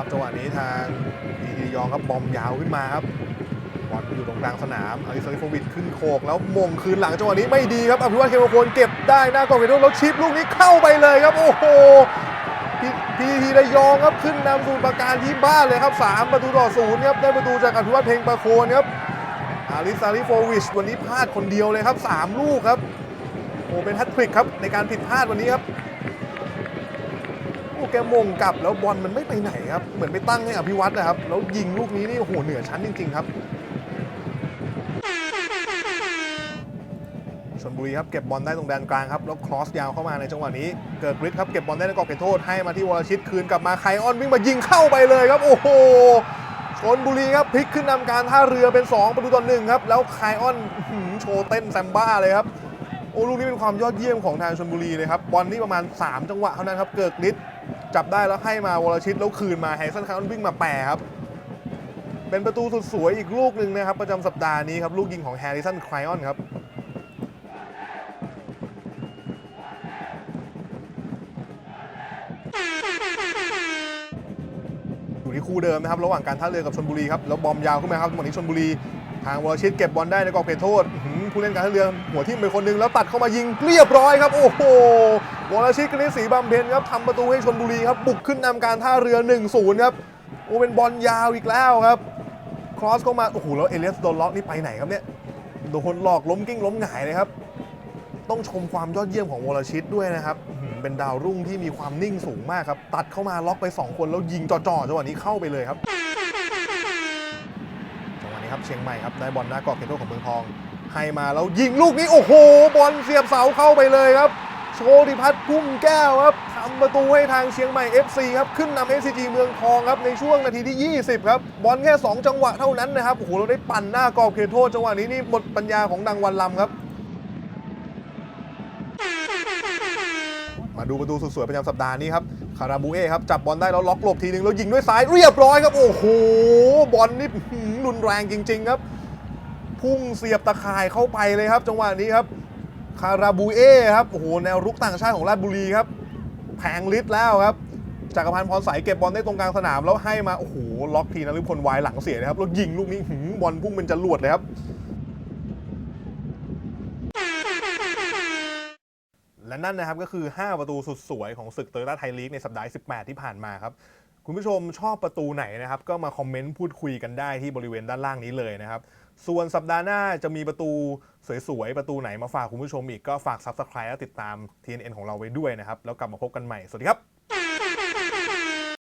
ครับจังหวะนี้ทางดีดียองครับบอมยาวขึ้นมาครับบอลอยู่ตรงกลางสนามอลิซาลิโฟวิชขึ้นโคกแล้วมงคืนหลังจังหวะนี้ไม่ดีครับอภิวัตเคมโคนเก็บได้หน้ากองเวโดแล้วชิปลูกนี้เข้าไปเลยครับโอ้โหพีพีทีระยองครับขึ้นนำสู่ประการที่บ้านเลยครับสามประตูต่อศูนย์ครับได้ประตูจากอภิวัตเพลงประโคนครับอาริซาลิโฟวิชวันนี้พลาดคนเดียวเลยครับสามลูกครับโอ้เป็นแฮตทริกครับในการผิดพลาดวันนี้ครับ อ้แกมงกลับแล้วบอลมันไม่ไปไหนครับ เหมือนไปตั้งให้อภิวัตนะครับ แล้วยิงลูกนี้นี่โอ้โหเหนือชั้นจริง ๆ ครับชนบุรีครับเก็บบอลได้ตรงแดนกลางครับแล้วครอสยาวเข้ามาในจังหวะนี้เกิดฤทธิ์ครับเก็บบอลได้ในกรอบเขตโทษให้มาที่วรชิตคืนกลับมาไคออนวิ่งมายิงเข้าไปเลยครับ โอ้โหชนบุรีครับพลิกขึ้นนำการท่าเรือเป็น 2 ประตูต่อหนึ่งครับแล้วไคออนอื้อหือโชว์เต้นแซมบ้าเลยครับโอ้ลูกนี้เป็นความยอดเยี่ยมของทางชนบุรีเลยครับบอลนี่ประมาณ 3 จังหวะเท่านั้นครับเกิดฤทธิ์ จับได้แล้วให้มาวรชิตแล้วคืนมาแฮร์สันคาร์วิ่งมาแปรครับ เป็นประตูสุดสวยอีกลูกหนึ่งนะครับ ประจำสัปดาห์นี้ครับ ลูกยิงของแฮร์ริสันไครออนครับอยู่ที่คู่เดิมนะครับ ระหว่างการท่าเรือกับชนบุรีครับ แล้วบอมยาวขึ้นมาครับวันนี้ชนบุรี ทางวรชิตเก็บบอลได้ในกรอบเขตโทษผู้เล่นการท่าเรือหัวทิ่มไปคนหนึงแล้วตัดเข้ามายิงเรียบร้อยครับ โอ้โหวรชิตกนิษศรีบำเพ็ญครับทำประตูให้ชนบุรีครับ บุกขึ้นนำการท่าเรือ 1-0 ครับโอ้เป็นบอลยาวอีกแล้วครับ ครอสเข้ามาโอ้โหแล้วเอเลียสโดนล็อกนี่ไปไหนครับเนี่ยโดนหลอกล้มกิ้งล้มหงายเลยครับ ต้องชมความยอดเยี่ยมของวรชิตด้วยนะครับเป็นดาวรุ่งที่มีความนิ่งสูงมากครับ ตัดเข้ามาล็อกไป 2 คนแล้วยิงจ่อๆจังหวะนี้เข้าไปเลยครับ ครับเชียงใหม่ครับได้บอลหน้ากรอบเขตโทษของเมืองทอง ให้มาแล้วยิงลูกนี้โอ้โห บอลเสียบเสาเข้าไปเลยครับ โชติพัฒน์พุ่มแก้วครับทำประตูให้ทางเชียงใหม่ FC ครับขึ้นนำ SCG เมืองทองครับในช่วงนาทีที่ 20 ครับ บอลแค่ 2 จังหวะเท่านั้นนะครับโอ้โหเราได้ปั่นหน้ากรอบเขตโทษจังหวะนี้นี่หมดปัญญาของดังวันลำครับ มาดูประตูสุดสวยประจำสัปดาห์นี้ครับคาราบูเอ้ครับจับบอลได้แล้วล็อกหลบทีนึงแล้วยิงด้วยซ้ายเรียบร้อยครับโอ้โหบอลนี่รุนแรงจริง ๆ ครับ พุ่งเสียบตะข่ายเข้าไปเลยครับ จังหวะนี้ครับคาราบูเอ้ครับโอ้โหแนวรุกต่างชาติของราชบุรีครับแผงลิตแล้วครับจักรพันธ์พรใสเก็บบอลได้ตรงกลางสนามแล้วให้มาโอ้โหล็อกทีนะลุพลวายหลังเสียนะครับแล้วยิงลูกนี้บอลพุ่งเป็นจรวดเลยครับ และนั่นนะครับก็คือ 5 ประตูสุดสวยของศึกโตโยต้าไทยลีกในสัปดาห์ที่18 ที่ผ่านมาครับ คุณผู้ชมชอบประตูไหนนะครับ ก็มาคอมเมนต์พูดคุยกันได้ที่บริเวณด้านล่างนี้เลยนะครับ ส่วนสัปดาห์หน้าจะมีประตูสวยๆ ประตูไหนมาฝากคุณผู้ชมอีกก็ฝาก Subscribe และติดตาม TNN ของเราไว้ด้วยนะครับ แล้วกลับมาพบกันใหม่ สวัสดีครับ